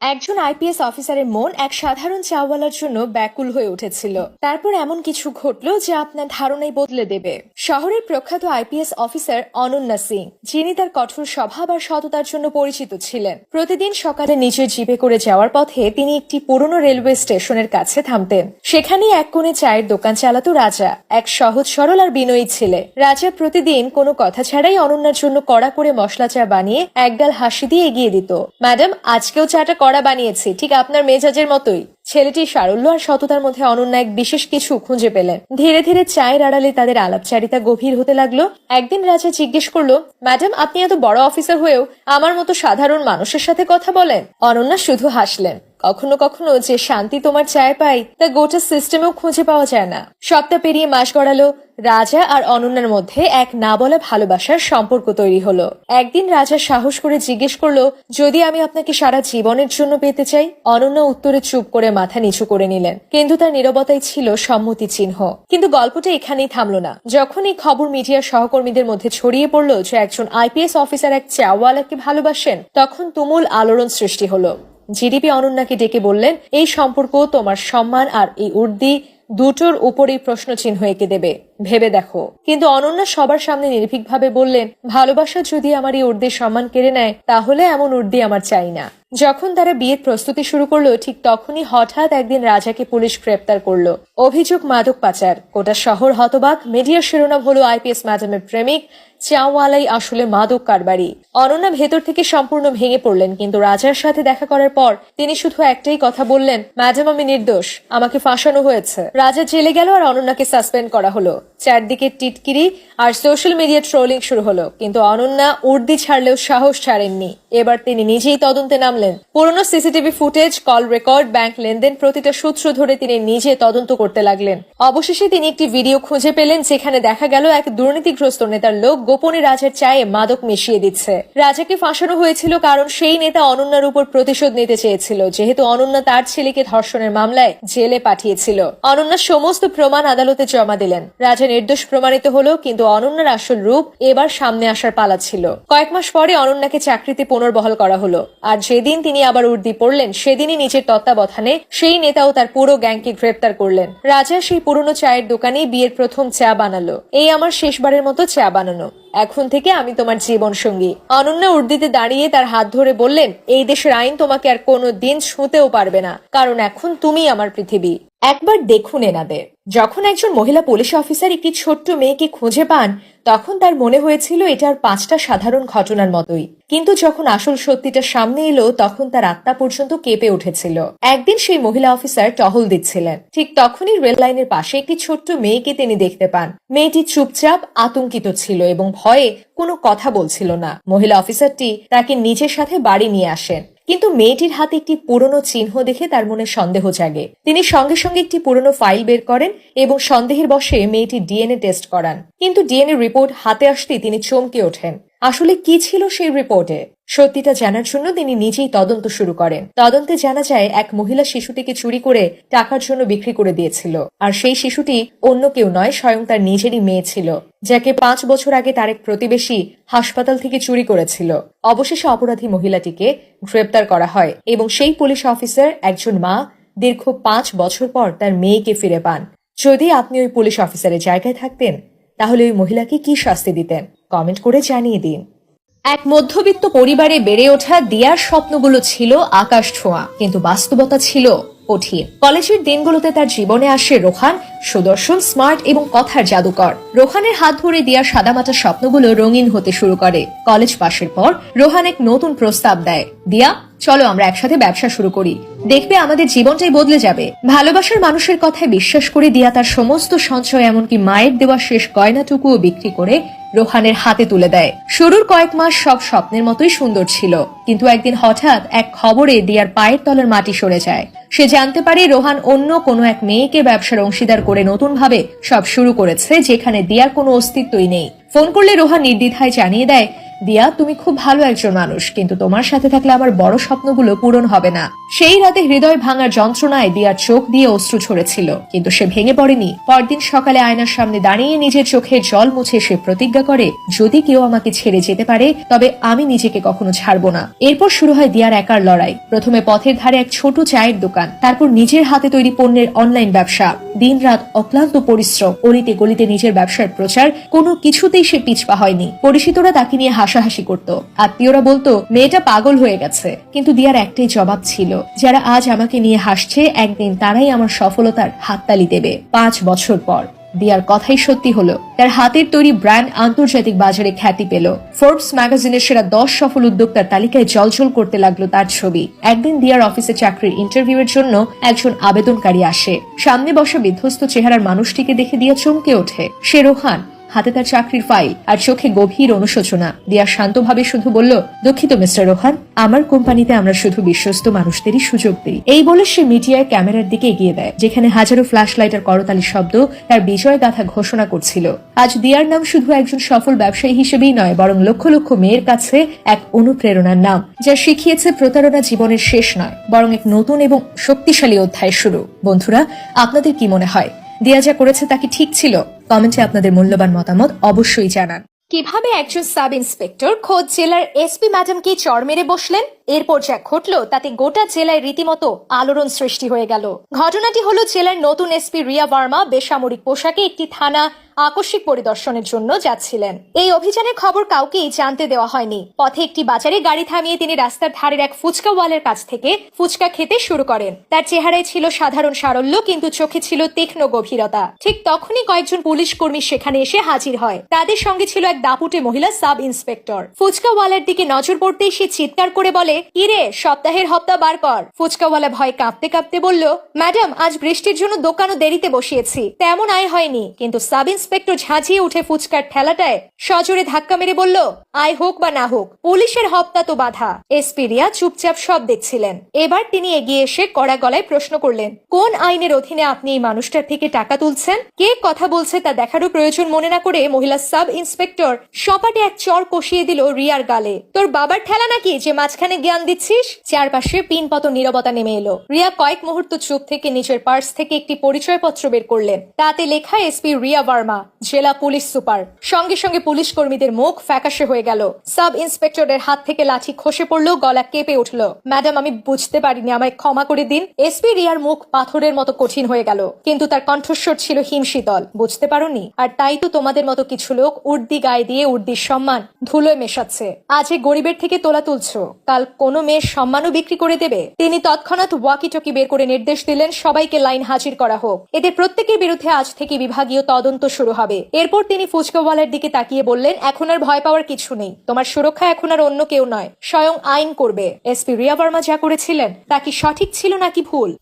একজন আইপিএস অফিসারের মন এক সাধারণ চাওয়ালার জন্য ব্যাকুল হয়ে উঠেছিল। তারপর এমন কিছু ঘটলো যা আপনার ধারণাই বদলে দেবে। শহরের প্রখ্যাত আইপিএস অফিসার অনন্যা সিং, যিনি তার কঠোর স্বভাব আর সততার জন্য পরিচিত ছিলেন। প্রতিদিন সকালে নিজের জিপে করে যাওয়ার পথে তিনি একটি পুরনো রেলওয়ে স্টেশনের কাছে থামতেন। সেখানেই এক কোণে চায়ের দোকান চালাতো রাজা, এক সহজ, সরল আর বিনয়ী ছেলে। রাজা প্রতিদিন কোনো কথা ছাড়াই অনন্যার জন্য কড়া করে মশলা চা বানিয়ে একগাল হাসি দিয়ে এগিয়ে দিত। ম্যাডাম, আজকেও চাটা কড়া বানিয়েছি। ঠিক আপনার মেজাজের মতোই। ছেলেটি সারল্য আর সততার মধ্যে অনন্য এক বিশেষ কিছু খুঁজে পেলেন। ধীরে ধীরে চায়ের আড়ালে তাদের আলাপচারিতা গভীর হতে লাগল। একদিন রাজা জিজ্ঞেস করল, ম্যাডাম, আপনি এত বড় অফিসার হয়েও আমার মতো সাধারণ মানুষের সাথে কথা বলেন? অনন্যা শুধু হাসলেন। কখনো কখনো যে শান্তি তোমার চায় পাই, তা গোটা সিস্টেমেও খুঁজে পাওয়া যায় না। সপ্তাহ পেরিয়ে মাস গড়ালো। রাজা আর অনন্যার মধ্যে এক না বলা ভালোবাসার সম্পর্ক তৈরি হলো। একদিন রাজা সাহস করে জিজ্ঞেস করল, যদি আমি আপনাকে সারা জীবনের জন্য পেতে চাই? অনন্যা উত্তরে চুপ করে মাথা নিচু করে নিলেন। কিন্তু তার নীরবতাই ছিল সম্মতি চিহ্ন। কিন্তু গল্পটা এখানেই থামলো না। যখন এই খবর মিডিয়ার সহকর্মীদের মধ্যে ছড়িয়ে পড়ল যে একজন আইপিএস অফিসার এক চাওয়ালাকে ভালোবাসেন, তখন তুমুল আলোড়ন সৃষ্টি হলো। জিডিপি অনন্যাকে ডেকে বললেন, এই সম্পর্ক, তোমার সম্মান আর এই উর্দি দুটোর উপরেই প্রশ্ন চিহ্ন এঁকে দেবে। ভেবে দেখো। কিন্তু অনন্যা সবার সামনে নির্ভীকভাবে বললেন, ভালোবাসা যদি আমার এই উর্দির সম্মান কেড়ে নেয়, তাহলে এমন উর্দি আমার চাই না। যখন তারা বিয়ের প্রস্তুতি শুরু করল, ঠিক তখনই হঠাৎ একদিন রাজাকে পুলিশ গ্রেপ্তার করল। অভিযোগ মাদক পাচার। গোটা শহর হতবাক। মিডিয়ার শিরোনাম হলো আইপিএস ম্যাডামের প্রেমিক চাওয়ালাই আসলে মাদক কারবারি। অনন্যা ভেতর থেকে সম্পূর্ণ ভেঙে পড়লেন, কিন্তু রাজার সাথে দেখা করার পর তিনি শুধু একটাই কথা বললেন, ম্যাডাম, আমি নির্দোষ, আমাকে ফাঁসানো হয়েছে। রাজা জেলে গেল আর অনন্যাকে সাসপেন্ড করা হলো। চারদিকে টিটকিরি আর সোশ্যাল মিডিয়া ট্রোলিং শুরু হলো, কিন্তু অনন্যা উর্দি ছাড়লেও সাহস ছাড়েননি। এবার তিনি নিজেই তদন্তে নামলেন। পুরনো CCTV footage, call record, bank লেনদেন প্রতিটা সূত্র ধরে তিনি নিজে তদন্ত করতে লাগলেন। অবশেষে তিনি একটি ভিডিও খুঁজে পেলেন যেখানে দেখা গেল এক দুর্নীতিগ্রস্ত নেতার লোক গোপনে রাজার চায়ে মাদক মিশিয়ে দিচ্ছে। রাজাকে ফাঁসানো হয়েছিল কারণ সেই নেতা অনন্যার উপর প্রতিশোধ নিতে চেয়েছিল, যেহেতু অনন্যা তার ছেলেকে ধর্ষণের মামলায় জেলে পাঠিয়েছিল। অনন্যা সমস্ত প্রমাণ আদালতে জমা দিলেন। রাজা নির্দোষ প্রমাণিত হলো, কিন্তু অনন্যার আসল রূপ এবার সামনে আসার পালা ছিল। কয়েক মাস পরে অনন্যাকে চাকরিতে পুনর্বহাল করা হলো। আর যেদিন তিনি আবার উর্দি পড়লেন, সেদিনই নিজের তত্ত্বাবধানে সেই নেতাও তার পুরো গ্যাংকে গ্রেপ্তার করলেন। রাজা সেই পুরনো চায়ের দোকানেই বিয়ের প্রথম চা বানালো। এই আমার শেষবারের মতো চা বানানো। এখন থেকে আমি তোমার জীবন সঙ্গী অনন্যা উর্দিতে দাঁড়িয়ে তার হাত ধরে বললেন, এই দেশের আইন তোমাকে আর কোনো দিন ছুঁতেও পারবে না, কারণ এখন তুমি আমার পৃথিবী। একবার দেখুন এনাদের। যখন একজন মহিলা পুলিশ অফিসার একটি ছোট্ট মেয়েকে খুঁজে পান তখন তার মনে হয়েছিল এটার পাঁচটা সাধারণ ঘটনার মতোই। কিন্তু যখন আসল সত্যিটা সামনে এলো, তখন তার আত্মা পর্যন্ত কেঁপে উঠেছিল। একদিন সেই মহিলা অফিসার টহল দিচ্ছিলেন। ঠিক তখনই রেল লাইনের পাশে একটি ছোট্ট মেয়েকে তিনি দেখতে পান। মেয়েটি চুপচাপ আতঙ্কিত ছিল এবং ভয়ে কোনো কথা বলছিল না। মহিলা অফিসারটি তাকে নিজের সাথে বাড়ি নিয়ে আসেন। কিন্তু মেয়েটির হাতে একটি পুরনো চিহ্ন দেখে তার মনে সন্দেহ জাগে। তিনি সঙ্গে সঙ্গে একটি পুরনো ফাইল বের করেন এবং সন্দেহের বশে মেয়েটি ডিএনএ টেস্ট করান। কিন্তু ডিএনএ রিপোর্ট হাতে আসতেই তিনি চমকে ওঠেন। আসলে কি ছিল সেই রিপোর্টে সত্যিটা জানার জন্য তিনি নিজেই তদন্ত শুরু করেন। তদন্তে জানা যায়, এক মহিলা শিশুটিকে চুরি করে টাকার জন্য বিক্রি করে দিয়েছিল। আর সেই শিশুটি অন্য কেউ নয়, স্বয়ং তার নিজেরই মেয়ে ছিল, যাকে পাঁচ বছর আগে তার এক প্রতিবেশী হাসপাতাল থেকে চুরি করেছিল। অবশেষে অপরাধী মহিলাটিকে গ্রেপ্তার করা হয় এবং সেই পুলিশ অফিসার একজন মা দীর্ঘ পাঁচ বছর পর তার মেয়েকে ফিরে পান। যদি আপনি ওই পুলিশ অফিসারের জায়গায় থাকতেন তাহলে ওই মহিলাকে কি শাস্তি দিতেন? কমেন্ট করে জানিয়ে দিন। এক মধ্যবিত্ত পরিবারে বেড়ে ওঠা দিয়ার স্বপ্নগুলো ছিল আকাশ ছোঁয়া, কিন্তু বাস্তবতা ছিল কঠিন। কলেজের দিনগুলোতে তার জীবনে আসে রোহান, সুদর্শন, স্মার্ট এবং কথার জাদুকর। রোহানের হাত ধরে দিয়ার সাদামাটা স্বপ্নগুলো রঙিন হতে শুরু করে। কলেজ পাশের পর রোহান এক নতুন প্রস্তাব দেয়। দিয়া চলো আমরা একসাথে ব্যবসা শুরু করি। দেখবে আমাদের জীবনটাই বদলে যাবে। ভালোবাসার মানুষের কথায় বিশ্বাস করে দিয়া তার সমস্ত সঞ্চয় এমনকি মায়ের দেওয়া শেষ গয়নাটুকুও বিক্রি করে রোহানের হাতে তুলে দেয়। শুরুর কয়েক মাস সব স্বপ্নের মতোই সুন্দর ছিল। কিন্তু একদিন হঠাৎ এক খবরে দিয়ার পায়ের তলার মাটি সরে যায়। সে জানতে পারে রোহান অন্য কোনো এক মেয়েকে ব্যবসার অংশীদার করে নতুন ভাবে সব শুরু করেছে, যেখানে দিয়ার কোনো অস্তিত্বই নেই। ফোন করলে রোহান নির্দ্বিধায় জানিয়ে দেয় দিয়া, তুমি খুব ভালো একজন মানুষ, কিন্তু তোমার সাথে থাকলে আমার বড় স্বপ্নগুলো পূরণ হবে না। সেই রাতে হৃদয় ভাঙার যন্ত্রণায় দিয়ার চোখ দিয়ে অশ্রু ঝরেছিল, কিন্তু সে ভেঙে পড়েনি। পরদিন সকালে আয়নার সামনে দাঁড়িয়ে নিজের চোখের জল মুছে সে প্রতিজ্ঞা করে, যদি কেউ আমাকে ছেড়ে যেতে পারে, তবে আমি নিজেকে কখনো ছাড়বো না। এরপর শুরু হয় দিয়ার একার লড়াই। প্রথমে পথের ধারে এক ছোট চায়ের দোকান, তারপর নিজের হাতে তৈরি পণ্যের অনলাইন ব্যবসা। দিনরাত অক্লান্ত পরিশ্রম, অলিতে গলিতে নিজের ব্যবসার প্রচার, কোনো কিছুতেই সে পিছপা হয়নি। পরিচিতরা তাকে নিয়ে হাসাহাসি করত। আত্মীয়রা বলতো, মেয়েটা পাগল হয়ে গেছে। কিন্তু দিয়ার একটাই জবাব ছিল, যারা আজ আমাকে নিয়ে হাসছে, একদিন তারাই আমার সফলতার হাততালি দেবে। পাঁচ বছর পর, দিয়ার কথাই সত্যি হলো, তার হাতের তৈরি ব্র্যান্ড আন্তর্জাতিক বাজারে খ্যাতি পেল। ফোর্বস ম্যাগাজিনের সেরা দশ সফল উদ্যোক্তার তালিকায় জলজল করতে লাগল তার ছবি। একদিন দিয়ার অফিসে চাকরির ইন্টারভিউ এর জন্য একজন আবেদনকারী আসে। সামনে বসা বিধ্বস্ত চেহারার মানুষটিকে দেখে দিয়া চমকে ওঠে। সে রোহান হাতে তার চাকরির ফাইল আর চোখে গভীর অনুশোচনা। দিয়া শান্তভাবে শুধু বলল, দুঃখিত, মিস্টার রোহান, আমার কোম্পানিতে আমরা শুধু বিশ্বস্ত মানুষদেরই সুযোগ দিই। এই বলে সে মিডিয়ায় ক্যামেরার দিকে এগিয়ে দেয়, যেখানে হাজারো ফ্ল্যাশ লাইটের করতালি শব্দ তার বিজয় গাথা ঘোষণা করছিল। আজ দিয়ার নাম শুধু একজন সফল ব্যবসায়ী হিসেবেই নয়, বরং লক্ষ লক্ষ মেয়ের কাছে এক অনুপ্রেরণার নাম, যা শিখিয়েছে প্রতারণা জীবনের শেষ নয়, বরং এক নতুন এবং শক্তিশালী অধ্যায় শুরু। বন্ধুরা, আপনাদের কি মনে হয়? দিয়া যা করেছে তা কি ঠিক ছিল? কমেন্টে আপনাদের মূল্যবান মতামত অবশ্যই জানান। কীভাবে একজন সাব ইন্সপেক্টর খোদ জেলার এসপি ম্যাডামকে চর মেরে বসলেন? এরপর যা ঘটল তাতে গোটা জেলায় রীতিমতো আলোড়ন সৃষ্টি হয়ে গেল। ঘটনাটি হলো জেলার নতুন এসপি রিয়া বার্মা বেসামরিক পোশাকে একটি থানা আকস্মিক পরিদর্শনের জন্য যাচ্ছিলেন। এই অভিযানের খবর কাউকেই জানতে দেওয়া হয়নি। পথে একটি বাজারে গাড়ি থামিয়ে তিনি রাস্তার ধারের এক ফুচকা ওয়ালের কাছ থেকে ফুচকা খেতে শুরু করেন। তার চেহারায় ছিল সাধারণ সারল্য, কিন্তু চোখে ছিল তীক্ষ্ণ গভীরতা। ঠিক তখনই কয়েকজন পুলিশ কর্মী সেখানে এসে হাজির হয়। তাদের সঙ্গে ছিল এক দাপুটে মহিলা সাব ইন্সপেক্টর। ফুচকা ওয়ালার দিকে নজর পড়তেই সে চিৎকার করে বলে ইরে সপ্তাহের হপ্তা বার কর। ফুচকাওয়ালা ভয় কাঁপতে কাঁপতে বলল, ম্যাডাম, আজ বৃষ্টির জন্য দোকানও দেরিতে বসিয়েছি। তেমন আয় হয়নি, কিন্তু সাব ইন্সপেক্টর ঝাঁঝিয়ে উঠে ফুচকার ঠেলাটায় সজোরে ধাক্কা মেরে বলল, আয় হোক বা না হোক, পুলিশের হপ্তা তো বাধা। এসপি রিয়া চুপচাপ সব দেখছিলেন। এবার তিনি এগিয়ে এসে কড়া গলায় প্রশ্ন করলেন, কোন আইনের অধীনে আপনি এই মানুষটার থেকে টাকা তুলছেন? কে কথা বলছে তা দেখারও প্রয়োজন মনে না করে মহিলা সাব ইন্সপেক্টর সপাটে এক চর কষিয়ে দিল রিয়ার গালে। তোর বাবার ঠেলা নাকি যে মাঝখানে জ্ঞান দিচ্ছিস? চারপাশে পিনপত নীরবতা নেমে এলো। রিয়া কয়েক মুহূর্ত চুপ থেকে নিজের পার্স থেকে একটি পরিচয়পত্র বের করলেন। তাতে লেখা এসপি রিয়া ভার্মা জেলা পুলিশ সুপার। সঙ্গে সঙ্গে পুলিশ কর্মীদের মুখ ফ্যাকাশে হয়ে গেল। সাব ইন্সপেক্টরের হাত থেকে লাঠি খসে পড়ল, গলা কেঁপে উঠল। ম্যাডাম, আমি বুঝতে পারিনি, আমায় ক্ষমা করে দিন। এসপি রিয়ার মুখ পাথরের মতো কঠিন হয়ে গেল, কিন্তু তার কণ্ঠস্বর ছিল হিমশীতল। বুঝতে পারোনি? আর তাই তো তোমাদের মতো কিছু লোক উর্দি গায়ে দিয়ে উর্দির সম্মান ধুলোয় মেশাচ্ছে। আজ এই গরিবের থেকে তোলা তুলছো। কাল কোনো মেয়ের সম্মানও বিক্রি করে দেবে? তিনি তৎক্ষণাৎ ওয়াকি টকি বের করে নির্দেশ দিলেন, সবাইকে লাইন হাজির করা হোক। এদের প্রত্যেকের বিরুদ্ধে আজ থেকে বিভাগীয় তদন্ত শুরু। হবে। এরপর তিনি ফুচকাওয়ালার দিকে তাকিয়ে বললেন, এখন আর ভয় পাওয়ার কিছু নেই। তোমার সুরক্ষা এখন আর অন্য কেউ নয়, স্বয়ং আইন করবে। এসপি রিয়া বর্মা যা করেছিলেন, তা কি সঠিক ছিল নাকি ভুল?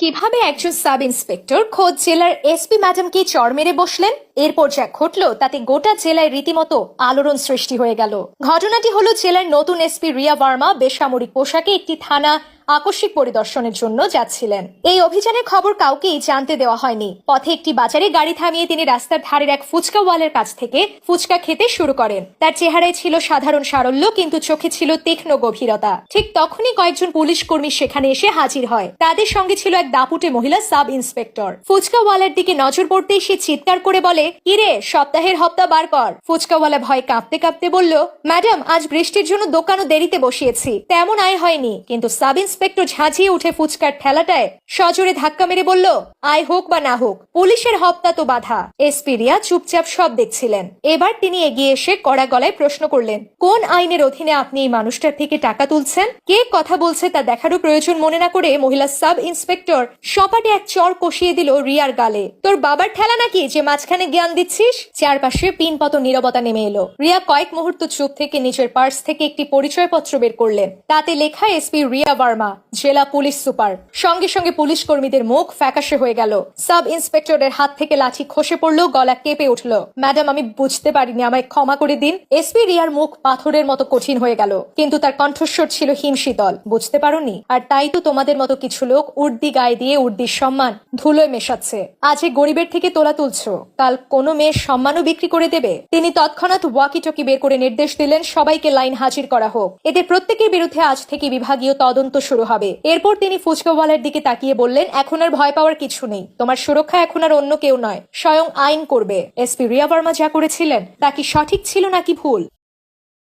কীভাবে একজন সাব ইন্সপেক্টর খোদ জেলার এসপি ম্যাডামকে চর মেরে বসলেন? এরপর যা ঘটলো, তাতে গোটা জেলায় রীতিমতো আলোড়ন সৃষ্টি হয়ে গেল। ঘটনাটি হলো জেলার নতুন এসপি রিয়া ভার্মা বেসামরিক পোশাকে একটি থানা আকস্মিক পরিদর্শনের জন্য যাচ্ছিলেন। এই অভিযানের খবর কাউকেই জানতে দেওয়া হয়নি। পথে একটি বাজারে গাড়ি থামিয়ে তিনি রাস্তার ধারের এক ফুচকা ওয়ালের কাছ থেকে ফুচকা খেতে শুরু করেন। তার চেহারায় ছিল সাধারণ সারল্য, কিন্তু চোখে ছিল তীক্ষ্ণ গভীরতা। ঠিক তখনই কয়েকজন পুলিশ কর্মী সেখানে এসে হাজির হয়। তাদের সঙ্গে ছিল এক দাপুটে মহিলা সাব ইন্সপেক্টর। ফুচকা ওয়ালার দিকে নজর পড়তেই সে চিৎকার করে বলে, কিরে, সপ্তাহের হপ্তা বার কর। ফুচকাওয়ালা ভয় কাঁপতে কাঁপতে বলল, ম্যাডাম, আজ বৃষ্টির জন্য দোকানও দেরিতে বসিয়েছি। তেমন আয় হয়নি। কিন্তু সাব ইন্সপেক্টর ঝাঁঝিয়ে উঠে ফুচকার ঠেলাটায় সজোরে ধাক্কা মেরে বলল, আয় হোক বা না হোক, পুলিশের হপ্তা তো বাধা। এসপি রিয়া চুপচাপ সব দেখছিলেন। এবার তিনি এগিয়ে এসে কড়া গলায় প্রশ্ন করলেন, কোন আইনের অধীনে আপনি এই মানুষটার থেকে টাকা তুলছেন? কে কথা বলছে তা দেখারও প্রয়োজন মনে না করে মহিলা সাব ইন্সপেক্টর সপাটে এক চর কষিয়ে দিল রিয়ার গালে। তোর বাবার ঠেলা নাকি? যে মাঝখানে জ্ঞান দিচ্ছিস? চারপাশে পিনপত নীরবতা নেমে এলো। রিয়া কয়েক মুহূর্ত চুপ থেকে নিজের পার্স থেকে একটি পরিচয়পত্র বের করলেন। তাতে লেখা এসপি রিয়া ভার্মা। ভার্মা জেলা পুলিশ সুপার। সঙ্গে সঙ্গে পুলিশ কর্মীদের মুখ ফ্যাকাশে হয়ে গেল। সাব ইন্সপেক্টরের হাত থেকে লাঠি খসে পড়ল, গলা কেঁপে উঠল। ম্যাডাম, আমি বুঝতে পারিনি, আমায় ক্ষমা করে দিন। এসপি রিয়ার মুখ পাথরের মতো কঠিন হয়ে গেল, কিন্তু তার কণ্ঠস্বর ছিল হিমশীতল। বুঝতে পারোনি? আর তাই তো তোমাদের মতো কিছু লোক উর্দি গায়ে দিয়ে উর্দির সম্মান ধুলোয় মেশাচ্ছে। আজ গরিবের থেকে তোলা তুলছো। কাল কোনো মেয়ের সম্মানও বিক্রি করে দেবে? তিনি তৎক্ষণাৎ ওয়াকি টকি বের করে নির্দেশ দিলেন, সবাইকে লাইন হাজির করা হোক। এদের প্রত্যেকের বিরুদ্ধে আজ থেকে বিভাগীয় তদন্ত শুরু হবে। এরপর তিনি ফুচকাওয়ালার দিকে তাকিয়ে বললেন, এখন আর ভয় পাওয়ার কিছু নেই। তোমার সুরক্ষা এখন আর অন্য কেউ নয়। স্বয়ং আইন করবে। এসপি রিয়া বর্মা যা করেছিলেন, তা কি সঠিক ছিল নাকি ভুল?